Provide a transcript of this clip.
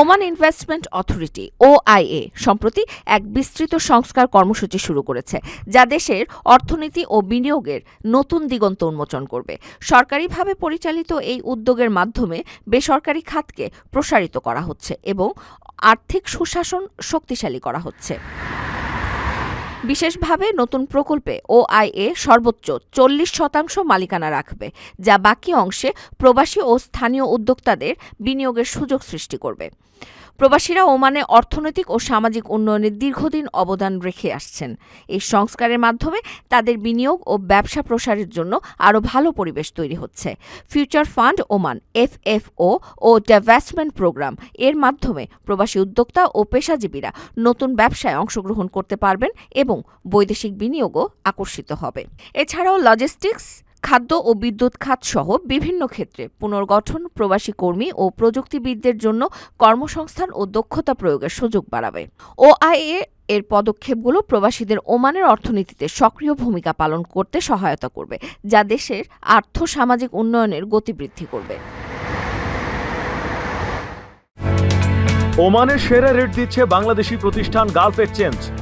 Oman investment authority, ওআইএ, সম্প্রতি এক বিস্তৃত সংস্কার কর্মসূচি শুরু করেছে, যা দেশের অর্থনীতি ও বিনিয়োগের নতুন দিগন্ত উন্মোচন করবে। সরকারিভাবে পরিচালিত এই উদ্যোগের মাধ্যমে বেসরকারি খাতকে প্রসারিত করা হচ্ছে এবং আর্থিক সুশাসন শক্তিশালী করা হচ্ছে। বিশেষভাবে নতুন প্রকল্পে ওআইএ সর্বোচ্চ চল্লিশ শতাংশ মালিকানা রাখবে, যা বাকি অংশে প্রবাসী ও স্থানীয় উদ্যোক্তাদের বিনিয়োগের সুযোগ সৃষ্টি করবে। প্রবাসীরা ওমানে অর্থনৈতিক ও সামাজিক উন্নয়নে দীর্ঘদিন অবদান রেখে আসছেন। এই সংস্কারের মাধ্যমে তাদের বিনিয়োগ ও ব্যবসা প্রসারের জন্য আরও ভালো পরিবেশ তৈরি হচ্ছে। ফিউচার ফান্ড ওমান, এফএফও ও ডেভেলপমেন্ট প্রোগ্রাম এর মাধ্যমে প্রবাসী উদ্যোক্তা ও পেশাজীবীরা নতুন ব্যবসায় অংশগ্রহণ করতে পারবেন এবং বৈদেশিক বিনিয়োগও আকর্ষিত হবে। এছাড়াও লজিস্টিক্স খাদ্য ও বিদ্যুৎ খাত সহ বিভিন্ন ক্ষেত্রে পুনর্গঠন, প্রবাসী কর্মী ও প্রযুক্তিবিদদের জন্য কর্মসংস্থান ও দক্ষতা প্রয়োগের সুযোগ বাড়াবে। ওআইএ এর পদক্ষেপগুলো প্রবাসীদের ওমানের অর্থনীতিতে সক্রিয় ভূমিকা পালন করতে সহায়তা করবে, যা দেশের আর্থ সামাজিক উন্নয়নের গতি বৃদ্ধি করবে। ওমানের সেরা রেট দিচ্ছে বাংলাদেশি প্রতিষ্ঠান গালফ এক্সচেঞ্জ।